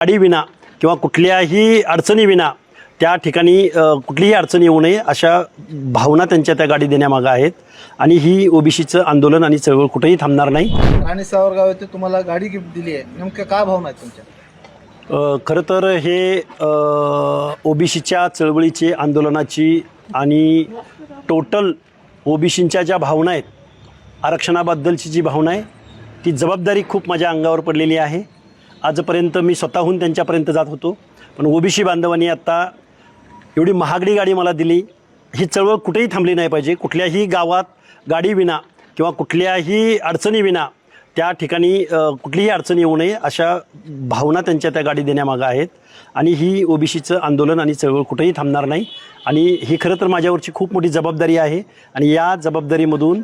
गाडीविना किंवा कुठल्याही अडचणीविना त्या ठिकाणी कुठलीही अडचण येऊ नये अशा भावना त्यांच्या त्या गाडी देण्यामागं आहेत. आणि ही ओबीसीचं आंदोलन आणि चळवळ कुठेही थांबणार नाही. राणी सावरगाव येथे तुम्हाला गाडी गिफ्ट दिली आहे. नेमक्या काय भावना आहेत तुमच्या? खरं तर हे ओबीसीच्या चळवळीची आंदोलनाची आणि टोटल ओबीसींच्या ज्या भावना आहेत आरक्षणाबद्दलची जी भावना आहे ती जबाबदारी खूप माझ्या अंगावर पडलेली आहे. आजपर्यंत मी स्वतःहून त्यांच्यापर्यंत जात होतो. पण ओबीसी बांधवांनी आत्ता एवढी महागडी गाडी मला दिली. ही चळवळ कुठेही थांबली नाही पाहिजे. कुठल्याही गावात गाडीविना किंवा कुठल्याही अडचणीविना त्या ठिकाणी कुठलीही अडचण येऊ नये अशा भावना त्यांच्या त्या गाडी देण्यामागं आहेत. आणि ही ओबीसीचं आंदोलन आणि चळवळ कुठेही थांबणार नाही. आणि ही खरं तर माझ्यावरची खूप मोठी जबाबदारी आहे. आणि या जबाबदारीमधून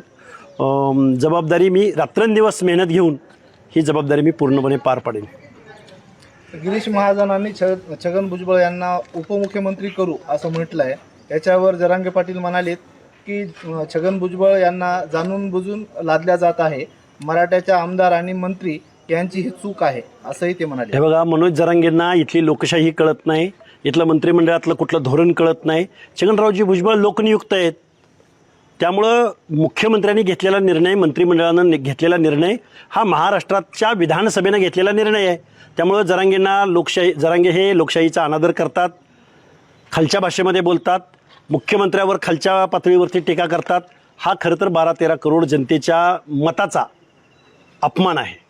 जबाबदारी मी रात्रंदिवस मेहनत घेऊन ही जबाबदारी मी पूर्णपणे पार पाडेन. गिरीश महाजनांनी छग छगन भुजबळ यांना उपमुख्यमंत्री करू असं म्हटलं आहे याच्यावर जरांगे पाटील म्हणालेत की छगन भुजबळ यांना जाणून बुजून लादल्या जात आहे. मराठ्याच्या आमदार आणि मंत्री यांची ही चूक आहे असंही ते म्हणाले. हे बघा मनोज जरांगेंना इथली लोकशाही कळत नाही इथलं मंत्रिमंडळातलं कुठलं धोरण कळत नाही. छगनरावजी भुजबळ लोकनियुक्त आहेत. त्यामुळं मुख्यमंत्र्यांनी घेतलेला निर्णय मंत्रिमंडळानं नि- घेतलेला निर्णय हा महाराष्ट्राच्या विधानसभेनं घेतलेला निर्णय आहे. त्यामुळं जरांगेंना लोकशाही जरांगे हे लोकशाहीचा अनादर करतात खालच्या भाषेमध्ये बोलतात मुख्यमंत्र्यावर खालच्या पातळीवरती टीका करतात. हा खरं तर बारा तेरा करोड जनतेच्या मताचा अपमान आहे.